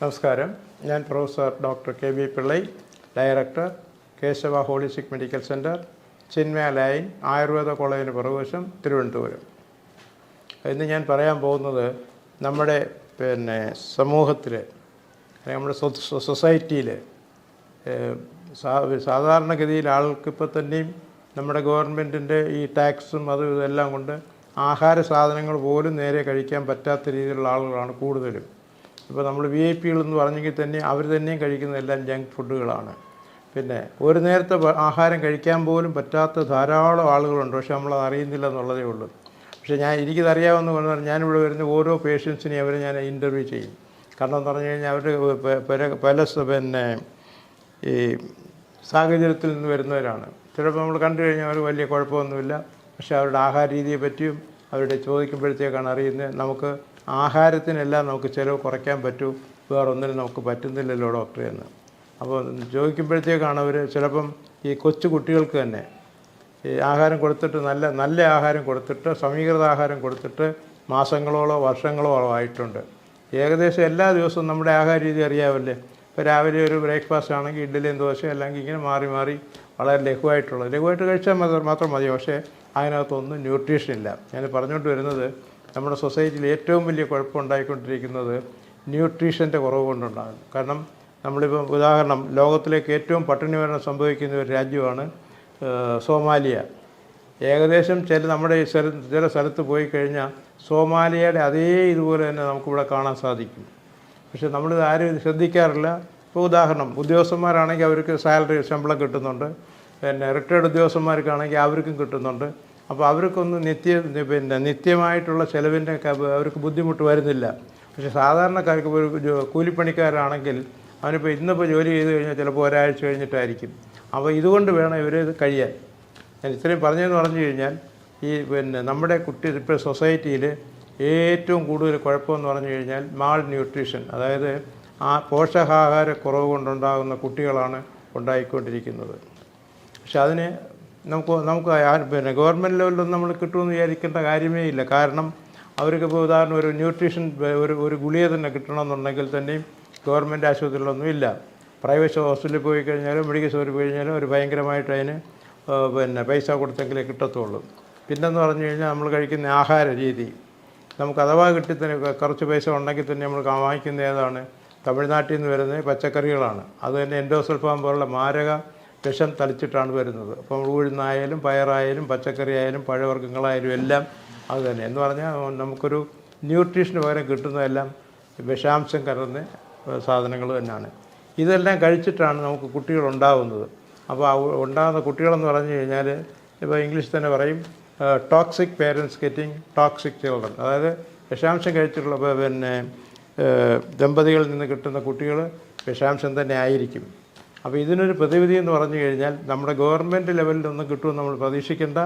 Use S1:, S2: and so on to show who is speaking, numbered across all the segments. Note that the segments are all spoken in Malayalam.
S1: നമസ്കാരം. ഞാൻ professor doctor K V Pillai director Keshava holistic medical centre Chinmaya lane Ayurveda കോളേജിന് പുറകുവശം തിരുവനന്തപുരം. ഇന്ന് ഞാൻ പറയാൻ പോകുന്നത് നമ്മുടെ പിന്നെ സമൂഹത്തിൽ നമ്മുടെ സൊസൈറ്റിയിൽ സാധാരണഗതിയിൽ ആൾക്കിപ്പോൾ തന്നെയും നമ്മുടെ ഗവൺമെന്റിന്റെ ഈ ടാക്സും അതും ഇതെല്ലാം കൊണ്ട് ആഹാര സാധനങ്ങൾ പോലും നേരെ കഴിക്കാൻ പറ്റാത്ത രീതിയിലുള്ള ആളുകളാണ് കൂടുതലും. ഇപ്പോൾ നമ്മൾ വി ഐ പികൾ എന്ന് പറഞ്ഞെങ്കിൽ തന്നെ അവർ തന്നെയും കഴിക്കുന്നതെല്ലാം ജങ്ക് ഫുഡുകളാണ് പിന്നെ ഒരു നേരത്തെ ആഹാരം കഴിക്കാൻ പോലും പറ്റാത്ത ധാരാളം ആളുകളുണ്ട്. പക്ഷെ നമ്മൾ അറിയുന്നില്ല എന്നുള്ളതേ ഉള്ളൂ. പക്ഷേ ഞാൻ എനിക്കിതറിയാമെന്ന് പറഞ്ഞാൽ ഞാനിവിടെ വരുന്ന ഓരോ പേഷ്യൻസിനെയും അവരെ ഞാൻ ഇന്റർവ്യൂ ചെയ്യും. കാരണം എന്ന് പറഞ്ഞു കഴിഞ്ഞാൽ അവർ പല പിന്നെ ഈ സാഹചര്യത്തിൽ നിന്ന് വരുന്നവരാണ്. ചിലപ്പോൾ നമ്മൾ കണ്ടു കഴിഞ്ഞാൽ അവർ വലിയ കുഴപ്പമൊന്നുമില്ല. പക്ഷേ അവരുടെ ആഹാര രീതിയെ പറ്റിയും അവരുടെ ചോദിക്കുമ്പോഴത്തേക്കാണ് അറിയുന്നത് നമുക്ക് ആഹാരത്തിനെല്ലാം നമുക്ക് ചിലവ് കുറയ്ക്കാൻ പറ്റൂ. വേറൊന്നിനും നമുക്ക് പറ്റുന്നില്ലല്ലോ ഡോക്ടർ എന്ന്. അപ്പോൾ ചോദിക്കുമ്പോഴത്തേക്കാണ് അവർ ചിലപ്പം ഈ കൊച്ചു കുട്ടികൾക്ക് തന്നെ ഈ ആഹാരം കൊടുത്തിട്ട് നല്ല നല്ല ആഹാരം കൊടുത്തിട്ട് സമീകൃത ആഹാരം കൊടുത്തിട്ട് മാസങ്ങളോളോ വർഷങ്ങളോ ആയിട്ടുണ്ട്. ഏകദേശം എല്ലാ ദിവസവും നമ്മുടെ ആഹാര രീതി അറിയാമല്ലേ ഇപ്പോൾ രാവിലെ ഒരു ബ്രേക്ക്ഫാസ്റ്റ് ആണെങ്കിൽ ഇഡ്ഡലിയും ദോശയും അല്ലെങ്കിൽ ഇങ്ങനെ മാറി മാറി വളരെ ലഘുവായിട്ടുള്ളത്. ലഘുവായിട്ട് കഴിച്ചാൽ മാത്രം മതി. പക്ഷേ അതിനകത്തൊന്നും ന്യൂട്രീഷൻ ഇല്ല. ഞാൻ പറഞ്ഞുകൊണ്ട് വരുന്നത് നമ്മുടെ സൊസൈറ്റിയിൽ ഏറ്റവും വലിയ കുഴപ്പമുണ്ടായിക്കൊണ്ടിരിക്കുന്നത് ന്യൂട്രീഷന്റെ കുറവ് കൊണ്ടുണ്ടാകും. കാരണം നമ്മളിപ്പോൾ ഉദാഹരണം ലോകത്തിലേക്ക് ഏറ്റവും പട്ടിണി മരണം സംഭവിക്കുന്ന ഒരു രാജ്യമാണ് സോമാലിയ. ഏകദേശം ചില നമ്മുടെ ഈ സ്ഥല ചില സ്ഥലത്ത് പോയി കഴിഞ്ഞാൽ സോമാലിയയുടെ അതേ ഇതുപോലെ തന്നെ നമുക്കിവിടെ കാണാൻ സാധിക്കും. പക്ഷെ നമ്മളിത് ആരും ഇത് ശ്രദ്ധിക്കാറില്ല. ഇപ്പോൾ ഉദാഹരണം ഉദ്യോഗസ്ഥന്മാരാണെങ്കിൽ അവർക്ക് സാലറി ശമ്പളം കിട്ടുന്നുണ്ട്. പിന്നെ റിട്ടയർഡ് ഉദ്യോഗസ്ഥന്മാർക്കാണെങ്കിൽ അവർക്കും കിട്ടുന്നുണ്ട്. അപ്പോൾ അവർക്കൊന്നും നിത്യ പിന്നെ നിത്യമായിട്ടുള്ള ചിലവിന്റെ അവർക്ക് ബുദ്ധിമുട്ട് വരുന്നില്ല. പക്ഷെ സാധാരണക്കാർക്ക് ഒരു കൂലിപ്പണിക്കാരാണെങ്കിൽ അവനിപ്പോൾ ഇന്നിപ്പോൾ ജോലി ചെയ്ത് കഴിഞ്ഞാൽ ചിലപ്പോൾ ഒരാഴ്ച കഴിഞ്ഞിട്ടായിരിക്കും. അപ്പോൾ ഇതുകൊണ്ട് വേണം ഇവർ ഇത് കഴിയാൻ. ഞാൻ ഇത്രയും പറഞ്ഞതെന്ന് പറഞ്ഞു കഴിഞ്ഞാൽ ഈ പിന്നെ നമ്മുടെ കുട്ടി ഇപ്പോൾ സൊസൈറ്റിയിൽ ഏറ്റവും കൂടുതൽ കുഴപ്പമെന്ന് പറഞ്ഞു കഴിഞ്ഞാൽ മാൾ ന്യൂട്രീഷൻ അതായത് ആ പോഷകാഹാരക്കുറവ് കൊണ്ടുണ്ടാകുന്ന കുട്ടികളാണ് ഉണ്ടായിക്കൊണ്ടിരിക്കുന്നത്. പക്ഷെ അതിന് നമുക്ക് നമുക്ക് പിന്നെ ഗവൺമെന്റ് ലെവലിലൊന്നും നമ്മൾ കിട്ടുമെന്ന് വിചാരിക്കേണ്ട കാര്യമേ ഇല്ല. കാരണം അവർക്ക് ഇപ്പോൾ ഉദാഹരണം ഒരു ന്യൂട്രീഷൻ ഒരു ഒരു ഗുളിക തന്നെ കിട്ടണമെന്നുണ്ടെങ്കിൽ തന്നെയും ഗവൺമെന്റ് ആശുപത്രികളൊന്നും ഇല്ല. പ്രൈവറ്റ് ഹോസ്പിറ്റലിൽ പോയി കഴിഞ്ഞാലും മെഡിക്കൽ സ്റ്റോറിൽ പോയി കഴിഞ്ഞാലും ഒരു ഭയങ്കരമായിട്ട് അതിന് പിന്നെ പൈസ കൊടുത്തെങ്കിലേ കിട്ടത്തുള്ളൂ. പിന്നെന്ന് പറഞ്ഞു കഴിഞ്ഞാൽ നമ്മൾ കഴിക്കുന്ന ആഹാര രീതി. നമുക്ക് അഥവാ കിട്ടി തന്നെ കുറച്ച് പൈസ ഉണ്ടെങ്കിൽ തന്നെ നമ്മൾ വാങ്ങിക്കുന്ന ഏതാണ്? തമിഴ്നാട്ടിൽ നിന്ന് വരുന്ന പച്ചക്കറികളാണ്. അത് തന്നെ എൻഡോസൾഫാം പോലുള്ള മാരക വിഷം തളിച്ചിട്ടാണ് വരുന്നത്. അപ്പോൾ ഉഴുന്നായാലും പയറായാലും പച്ചക്കറി ആയാലും പഴവർഗങ്ങളായാലും എല്ലാം അത് തന്നെ. എന്ന് പറഞ്ഞാൽ നമുക്കൊരു ന്യൂട്രീഷന് പകരം കിട്ടുന്നതെല്ലാം വിഷാംശം കലർന്ന സാധനങ്ങൾ തന്നെയാണ്. ഇതെല്ലാം കഴിച്ചിട്ടാണ് നമുക്ക് കുട്ടികൾ ഉണ്ടാകുന്നത് അപ്പോൾ ഉണ്ടാകുന്ന കുട്ടികളെന്ന് പറഞ്ഞു കഴിഞ്ഞാൽ ഇപ്പോൾ ഇംഗ്ലീഷ് തന്നെ പറയും toxic parents getting toxic children അതായത് വിഷാംശം കഴിച്ചിട്ടുള്ള പിന്നെ ദമ്പതികളിൽ നിന്ന് കിട്ടുന്ന കുട്ടികൾ വിഷാംശം തന്നെ ആയിരിക്കും. അപ്പോൾ ഇതിനൊരു പ്രതിവിധി എന്ന് പറഞ്ഞു കഴിഞ്ഞാൽ നമ്മുടെ ഗവൺമെന്റ് ലെവലിലൊന്നും കിട്ടുമെന്ന് നമ്മൾ പ്രതീക്ഷിക്കേണ്ട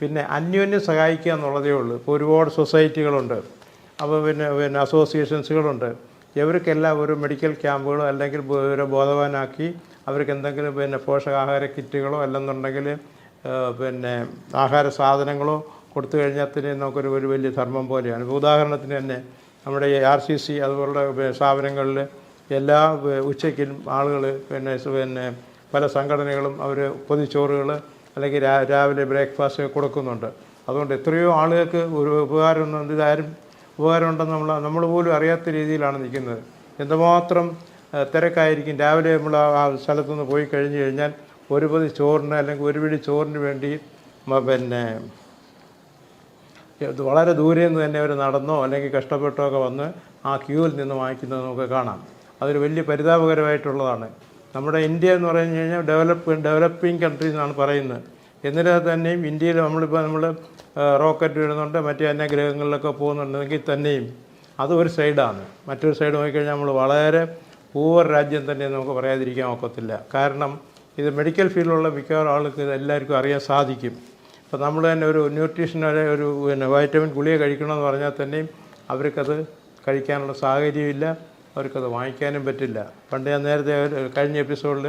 S1: പിന്നെ അന്യോന്യം സഹായിക്കുക എന്നുള്ളതേ ഉള്ളൂ. ഇപ്പോൾ ഒരുപാട് സൊസൈറ്റികളുണ്ട്. അപ്പോൾ പിന്നെ പിന്നെ അസോസിയേഷൻസുകളുണ്ട്. ഇവർക്കെല്ലാം ഒരു മെഡിക്കൽ ക്യാമ്പുകളോ അല്ലെങ്കിൽ ഇവരെ ബോധവാനാക്കി അവർക്ക് എന്തെങ്കിലും പിന്നെ പോഷകാഹാര കിറ്റുകളോ അല്ലെന്നുണ്ടെങ്കിൽ പിന്നെ ആഹാര സാധനങ്ങളോ കൊടുത്തു കഴിഞ്ഞാൽ തന്നെ നമുക്കൊരു ഒരു വലിയ ധർമ്മം പോലെയാണ്. ഉദാഹരണത്തിന് തന്നെ നമ്മുടെ ഈ ആർ സി സി അതുപോലുള്ള സ്ഥാപനങ്ങളിൽ എല്ലാ ഉച്ചയ്ക്കും ആളുകൾ പിന്നെ പിന്നെ പല സംഘടനകളും അവർ പൊതിച്ചോറുകൾ അല്ലെങ്കിൽ രാവിലെ ബ്രേക്ക്ഫാസ്റ്റ് കൊടുക്കുന്നുണ്ട്. അതുകൊണ്ട് എത്രയോ ആളുകൾക്ക് ഒരു ഉപകാരമൊന്നും ഇതാരും ഉപകാരമുണ്ടെന്ന് നമ്മൾ നമ്മൾ പോലും അറിയാത്ത രീതിയിലാണ് നിൽക്കുന്നത്. എന്തുമാത്രം തിരക്കായിരിക്കും. രാവിലെ നമ്മൾ ആ സ്ഥലത്തുനിന്ന് പോയി കഴിഞ്ഞ് കഴിഞ്ഞാൽ ഒരു പൊതി ചോറിന് അല്ലെങ്കിൽ ഒരു പിടി ചോറിന് വേണ്ടി പിന്നെ വളരെ ദൂരെ നിന്ന് തന്നെ അവർ നടന്നോ അല്ലെങ്കിൽ കഷ്ടപ്പെട്ടോ ഒക്കെ വന്ന് ആ ക്യൂവിൽ നിന്ന് വാങ്ങിക്കുന്നത് നമുക്ക് കാണാം. അതൊരു വലിയ പരിതാപകരമായിട്ടുള്ളതാണ്. നമ്മുടെ ഇന്ത്യ എന്ന് പറഞ്ഞു കഴിഞ്ഞാൽ ഡെവലപ്പ് ഡെവലപ്പിംഗ് കൺട്രീസ് എന്നാണ് പറയുന്നത്. എന്നിരുന്നാൽ തന്നെയും ഇന്ത്യയിൽ നമ്മളിപ്പോൾ നമ്മൾ റോക്കറ്റ് വിടുന്നുണ്ട് മറ്റു അന്യ ഗ്രഹങ്ങളിലൊക്കെ പോകുന്നുണ്ടെങ്കിൽ തന്നെയും അത് ഒരു സൈഡാണ്. മറ്റൊരു സൈഡ് നോക്കിക്കഴിഞ്ഞാൽ നമ്മൾ വളരെ പൂവർ രാജ്യം തന്നെ നമുക്ക് പറയാതിരിക്കാൻ ഒക്കത്തില്ല. കാരണം ഇത് മെഡിക്കൽ ഫീൽഡിലുള്ള മിക്കവാറും ആൾക്ക് എല്ലാവർക്കും അറിയാൻ സാധിക്കും. അപ്പോൾ നമ്മൾ തന്നെ ഒരു ന്യൂട്രീഷൻ ഒരു പിന്നെ വൈറ്റമിൻ ഗുളിക കഴിക്കണമെന്ന് പറഞ്ഞാൽ തന്നെയും അവർക്കത് കഴിക്കാനുള്ള സാഹചര്യമില്ല അവർക്കത് വാങ്ങിക്കാനും പറ്റില്ല. പണ്ട് ഞാൻ നേരത്തെ കഴിഞ്ഞ എപ്പിസോഡിൽ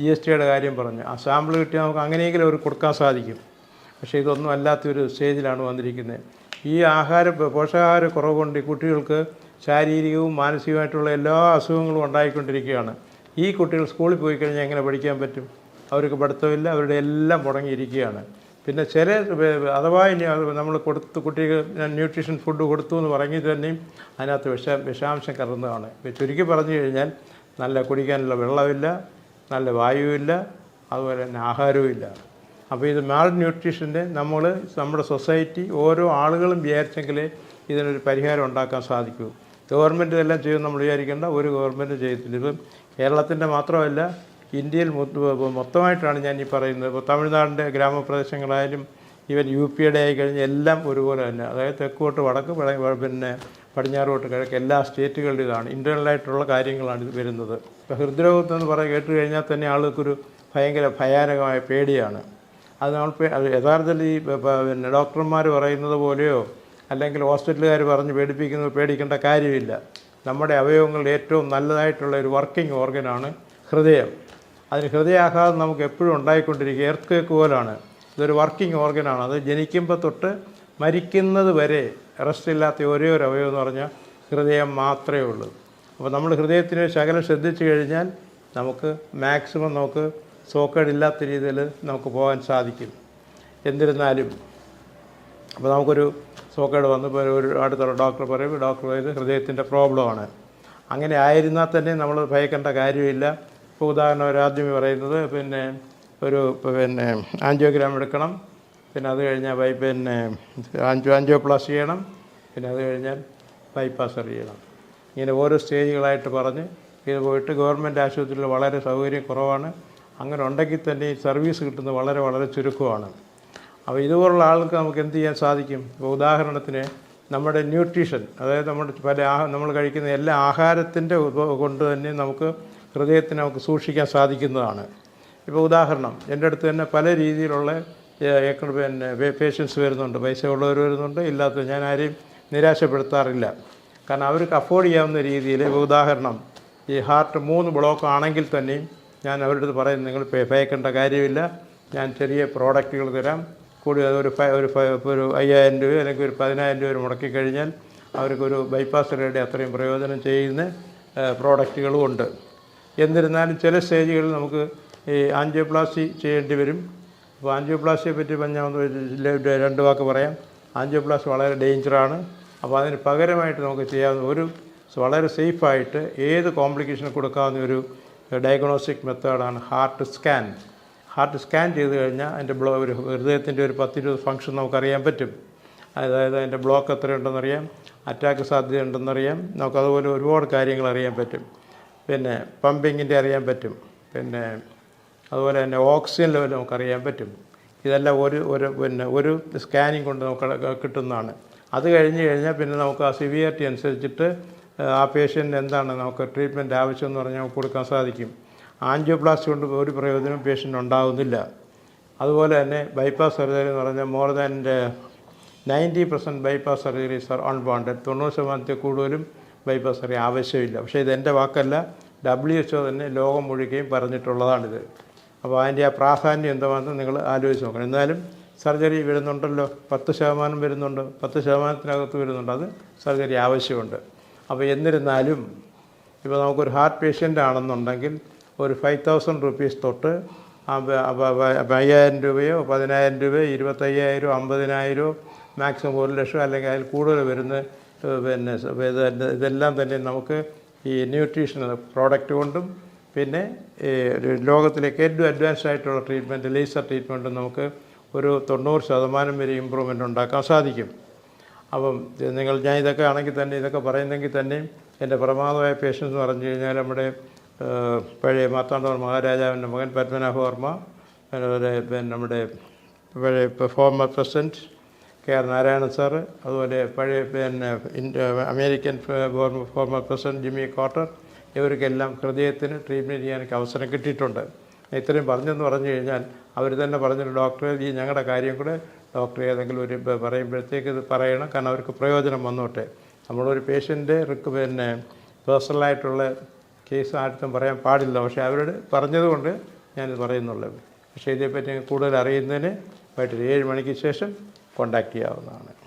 S1: ജി എസ് ടിയുടെ കാര്യം പറഞ്ഞു. ആ സാമ്പിൾ കിട്ടിയാൽ നമുക്ക് അങ്ങനെയെങ്കിലും അവർ കൊടുക്കാൻ സാധിക്കും. പക്ഷേ ഇതൊന്നും അല്ലാത്തൊരു സ്റ്റേജിലാണ് വന്നിരിക്കുന്നത്. ഈ ആഹാര പോഷകാഹാര കുറവ് കൊണ്ട് കുട്ടികൾക്ക് ശാരീരികവും മാനസികവുമായിട്ടുള്ള എല്ലാ അസുഖങ്ങളും ഉണ്ടായിക്കൊണ്ടിരിക്കുകയാണ്. ഈ കുട്ടികൾ സ്കൂളിൽ പോയി കഴിഞ്ഞാൽ എങ്ങനെ പഠിക്കാൻ പറ്റും? അവർക്ക് പഠിത്തമില്ല അവരുടെ എല്ലാം മുടങ്ങിയിരിക്കുകയാണ്. പിന്നെ ചില അഥവാ ഇനി നമ്മൾ കൊടുത്ത് കുട്ടിക്ക് ന്യൂട്രീഷൻ ഫുഡ് കൊടുത്തു എന്ന് പറഞ്ഞ് തന്നെയും അതിനകത്ത് വിഷ വിഷാംശം കലർന്നതാണ്. ചുരുക്കി പറഞ്ഞു കഴിഞ്ഞാൽ നല്ല കുടിക്കാനുള്ള വെള്ളമില്ല നല്ല വായുവില്ല അതുപോലെ തന്നെ ആഹാരവും ഇല്ല അപ്പോൾ ഇത് മാൾ ന്യൂട്രീഷന്റെ നമ്മൾ നമ്മുടെ സൊസൈറ്റി ഓരോ ആളുകളും വിചാരിച്ചെങ്കിലേ ഇതിനൊരു പരിഹാരം ഉണ്ടാക്കാൻ സാധിക്കൂ. ഗവൺമെന്റ് ഇതെല്ലാം ചെയ്യുമെന്ന് നമ്മൾ വിചാരിക്കേണ്ട ഒരു ഗവൺമെന്റ് ചെയ്യത്തില്ല. ഇപ്പം കേരളത്തിന്റെ മാത്രമല്ല ഇന്ത്യയിൽ മൊത്തമായിട്ടാണ് ഞാൻ ഈ പറയുന്നത്. ഇപ്പോൾ തമിഴ്നാടിന്റെ ഗ്രാമപ്രദേശങ്ങളായാലും ഈവൻ യു പിയുടെ ആയി കഴിഞ്ഞാൽ എല്ലാം ഒരുപോലെ തന്നെ. അതായത് തെക്കോട്ട് വടക്ക് പിന്നെ പടിഞ്ഞാറോട്ട് കിഴക്ക് എല്ലാ സ്റ്റേറ്റുകളുടെ ഇതാണ്. ഇന്റർണലായിട്ടുള്ള കാര്യങ്ങളാണ് ഇത് വരുന്നത്. ഇപ്പോൾ ഹൃദ്രോഗം എന്ന് പറയാൻ കേട്ട് കഴിഞ്ഞാൽ തന്നെ ആൾക്കൊരു ഭയങ്കര ഭയാനകമായ പേടിയാണ്. അത് നമ്മൾ യഥാർത്ഥത്തിൽ ഈ പിന്നെ ഡോക്ടർമാർ പറയുന്നത് പോലെയോ അല്ലെങ്കിൽ ഹോസ്പിറ്റലുകാർ പറഞ്ഞ് പേടിപ്പിക്കുന്നത് പേടിക്കേണ്ട കാര്യമില്ല. നമ്മുടെ അവയവങ്ങളുടെ ഏറ്റവും നല്ലതായിട്ടുള്ള ഒരു വർക്കിംഗ് ഓർഗനാണ് ഹൃദയം. അതിന് ഹൃദയാഘാതം നമുക്ക് എപ്പോഴും ഉണ്ടായിക്കൊണ്ടിരിക്കുക. എർത്ത് കേക്ക് പോലാണ്. ഇതൊരു വർക്കിംഗ് ഓർഗനാണ് അത് ജനിക്കുമ്പോൾ തൊട്ട് മരിക്കുന്നത് വരെ റെസ്റ്റ് ഇല്ലാത്ത ഒരേ ഒരു അവയവം എന്ന് പറഞ്ഞാൽ ഹൃദയം മാത്രമേ ഉള്ളൂ. അപ്പോൾ നമ്മൾ ഹൃദയത്തിന് ശകലം ശ്രദ്ധിച്ചു കഴിഞ്ഞാൽ നമുക്ക് മാക്സിമം നമുക്ക് സോക്കേടില്ലാത്ത രീതിയിൽ നമുക്ക് പോകാൻ സാധിക്കും. എന്നിരുന്നാലും അപ്പോൾ നമുക്കൊരു സോക്കേട് വന്നപ്പോൾ ഒരു അടുത്തുള്ള ഡോക്ടർ പറയും ഡോക്ടർ പറയും ഹൃദയത്തിന്റെ പ്രോബ്ലമാണ് അങ്ങനെ ആയിരുന്നാൽ തന്നെ നമ്മൾ ഭയക്കേണ്ട കാര്യമില്ല. ഇപ്പോൾ ഉദാഹരണം ഒരു പറയുന്നത് പിന്നെ ഒരു പിന്നെ ആൻജിയോഗ്രാം എടുക്കണം. പിന്നെ അത് കഴിഞ്ഞാൽ ബൈ പിന്നെ ആൻജിയോ ആൻജിയോപ്ലാസ് ചെയ്യണം. പിന്നെ അത് കഴിഞ്ഞാൽ ബൈപ്പാസ് ചെയ്യണം. ഇങ്ങനെ ഓരോ സ്റ്റേജുകളായിട്ട് പറഞ്ഞ് ഇത് പോയിട്ട് ഗവൺമെന്റ് ആശുപത്രിയിൽ വളരെ സൗകര്യം കുറവാണ്. അങ്ങനെ ഉണ്ടെങ്കിൽ തന്നെ ഈ സർവീസ് കിട്ടുന്നത് വളരെ വളരെ ചുരുക്കമാണ്. അപ്പോൾ ഇതുപോലുള്ള ആൾക്ക് നമുക്ക് എന്ത് ചെയ്യാൻ സാധിക്കും? ഇപ്പോൾ ഉദാഹരണത്തിന് നമ്മുടെ ന്യൂട്രീഷൻ അതായത് നമ്മുടെ പല നമ്മൾ കഴിക്കുന്ന എല്ലാ ആഹാരത്തിന്റെ കൊണ്ട് തന്നെ നമുക്ക് ഹൃദയത്തിന് നമുക്ക് സൂക്ഷിക്കാൻ സാധിക്കുന്നതാണ്. ഇപ്പോൾ ഉദാഹരണം എന്റെ അടുത്ത് തന്നെ പല രീതിയിലുള്ള പിന്നെ പേഷ്യൻസ് വരുന്നുണ്ട് പൈസ ഉള്ളവർ വരുന്നുണ്ട് ഇല്ലാത്ത ഞാൻ ആരെയും നിരാശപ്പെടുത്താറില്ല. കാരണം അവർക്ക് അഫോർഡ് ചെയ്യാവുന്ന രീതിയിൽ ഇപ്പോൾ ഉദാഹരണം ഈ ഹാർട്ട് മൂന്ന് ബ്ലോക്ക് ആണെങ്കിൽ തന്നെയും ഞാൻ അവരുടെ അടുത്ത് പറയും നിങ്ങൾ ഭയക്കേണ്ട കാര്യമില്ല. ഞാൻ ചെറിയ പ്രോഡക്റ്റുകൾ തരാം. കൂടി ഒരു ഫൈ ഒരു അയ്യായിരം രൂപ അല്ലെങ്കിൽ ഒരു പതിനായിരം രൂപ മുടക്കി കഴിഞ്ഞാൽ അവർക്കൊരു ബൈപ്പാസ് റേഡി അത്രയും പ്രയോജനം ചെയ്യുന്ന പ്രോഡക്റ്റുകളും ഉണ്ട്. എന്നിരുന്നാലും ചില സ്റ്റേജുകളിൽ നമുക്ക് ഈ ആൻജിയോപ്ലാസ്റ്റി ചെയ്യേണ്ടി വരും. അപ്പോൾ ആൻജിയോപ്ലാസ്റ്റിയെ പറ്റി ഒന്ന് രണ്ട് വാക്ക് പറയാം. ആൻജിയോപ്ലാസ്റ്റി വളരെ ഡേഞ്ചറാണ്. അപ്പോൾ അതിന് പകരമായിട്ട് നമുക്ക് ചെയ്യാവുന്ന ഒരു വളരെ സേഫായിട്ട് ഏത് കോംപ്ലിക്കേഷൻ കൊടുക്കാവുന്ന ഒരു ഡയഗ്നോസ്റ്റിക് മെത്തേഡാണ് ഹാർട്ട് സ്കാൻ. ഹാർട്ട് സ്കാൻ ചെയ്ത് കഴിഞ്ഞാൽ അതിന്റെ ബ്ലോ ഒരു ഹൃദയത്തിന്റെ ഒരു പത്തിരുപത് ഫംഗ്ഷൻ നമുക്കറിയാൻ പറ്റും. അതായത് അതിന്റെ ബ്ലോക്ക് എത്രയുണ്ടെന്നറിയാം അറ്റാക്ക് സാധ്യത ഉണ്ടെന്നറിയാം നമുക്ക് അതുപോലെ ഒരുപാട് കാര്യങ്ങൾ അറിയാൻ പറ്റും. പിന്നെ പമ്പിങ്ങിന്റെ അറിയാൻ പറ്റും. പിന്നെ അതുപോലെ തന്നെ ഓക്സിജൻ ലെവൽ നമുക്ക് അറിയാൻ പറ്റും. ഇതെല്ലാം ഒരു ഒരു പിന്നെ ഒരു സ്കാനിങ് കൊണ്ട് നമുക്ക് കിട്ടുന്നതാണ്. അത് കഴിഞ്ഞ് കഴിഞ്ഞാൽ പിന്നെ നമുക്ക് ആ സിവിയറിറ്റി അനുസരിച്ചിട്ട് ആ പേഷ്യന്റിന് എന്താണ് നമുക്ക് ട്രീറ്റ്മെന്റ് ആവശ്യമെന്ന് പറഞ്ഞാൽ നമുക്ക് കൊടുക്കാൻ സാധിക്കും. ആൻജിയോപ്ലാസ്റ്റി കൊണ്ട് ഒരു പ്രയോജനം പേഷ്യന്റ് ഉണ്ടാകുന്നില്ല അതുപോലെ തന്നെ ബൈപ്പാസ് സർജറി എന്ന് പറഞ്ഞാൽ more than ninety percent bypass surgeries are unwanted തൊണ്ണൂറ് ശതമാനത്തിൽ കൂടുതലും ബൈപ്പാസ് സർജറി ആവശ്യമില്ല. പക്ഷേ ഇതെന്റെ വാക്കല്ല. ഡബ്ല്യു എച്ച് ഒ തന്നെ ലോകം മുഴുകയും പറഞ്ഞിട്ടുള്ളതാണിത്. അപ്പോൾ അതിന്റെ ആ പ്രാധാന്യം എന്താണെന്ന് നിങ്ങൾ ആലോചിച്ച് നോക്കണം. എന്നാലും സർജറി വരുന്നുണ്ടല്ലോ. പത്ത് ശതമാനം വരുന്നുണ്ട്. പത്ത് ശതമാനത്തിനകത്ത് വരുന്നുണ്ട്. അത് സർജറി ആവശ്യമുണ്ട്. അപ്പോൾ എന്നിരുന്നാലും ഇപ്പോൾ നമുക്കൊരു ഹാർട്ട് പേഷ്യന്റ് ആണെന്നുണ്ടെങ്കിൽ ഒരു ഫൈവ് തൗസൻഡ് റുപ്പീസ് തൊട്ട് അയ്യായിരം രൂപയോ പതിനായിരം രൂപയോ ഇരുപത്തയ്യായിരമോ അമ്പതിനായിരമോ മാക്സിമം ഒരു ലക്ഷം അല്ലെങ്കിൽ അതിൽ കൂടുതൽ വരുന്ന പിന്നെ ഇതെല്ലാം തന്നെ നമുക്ക് ഈ ന്യൂട്രീഷണൽ പ്രോഡക്റ്റ് കൊണ്ടും പിന്നെ ലോകത്തിലേക്ക് ഏറ്റവും അഡ്വാൻസ്ഡ് ആയിട്ടുള്ള ട്രീറ്റ്മെന്റ് ലേസർ ട്രീറ്റ്മെന്റും നമുക്ക് ഒരു തൊണ്ണൂറ് ശതമാനം വരെ ഇമ്പ്രൂവ്മെന്റ് ഉണ്ടാക്കാൻ സാധിക്കും. അപ്പം നിങ്ങൾ ഞാൻ ഇതൊക്കെ ആണെങ്കിൽ തന്നെ ഇതൊക്കെ പറയുന്നെങ്കിൽ തന്നെയും എന്റെ പ്രമാദമായ പേഷ്യൻസ് എന്ന് പറഞ്ഞു കഴിഞ്ഞാൽ നമ്മുടെ പഴയ മാർത്താണ്ഡവർമ്മ മഹാരാജാവിന്റെ മകൻ പത്മനാഭവർമ്മ അതുപോലെ പിന്നെ നമ്മുടെ പഴയ former president K R Narayanan sir അതുപോലെ പഴയ പിന്നെ American former president Jimmy Carter ഇവർക്കെല്ലാം ഹൃദയത്തിന് ട്രീറ്റ്മെന്റ് ചെയ്യാനൊക്കെ അവസരം കിട്ടിയിട്ടുണ്ട്. ഇത്രയും പറഞ്ഞെന്ന് പറഞ്ഞു കഴിഞ്ഞാൽ അവർ തന്നെ പറഞ്ഞൊരു ഡോക്ടറെ ഈ ഞങ്ങളുടെ കാര്യം കൂടെ ഡോക്ടർ ഏതെങ്കിലും ഒരു പറയുമ്പോഴത്തേക്ക് ഇത് പറയണം. കാരണം അവർക്ക് പ്രയോജനം വന്നോട്ടെ. നമ്മളൊരു പേഷ്യന്റെ പിന്നെ പേഴ്സണലായിട്ടുള്ള കേസ് ആർക്കും പറയാൻ പാടില്ല. പക്ഷേ അവരോട് പറഞ്ഞതുകൊണ്ട് ഞാനിത് പറയുന്നുള്ളൂ. പക്ഷേ ഇതേപ്പറ്റി കൂടുതൽ അറിയുന്നതിന് വൈകിട്ട് ഏഴ് മണിക്ക് ശേഷം കോണ്ടാക്ട് ചെയ്യാവുന്നതാണ്.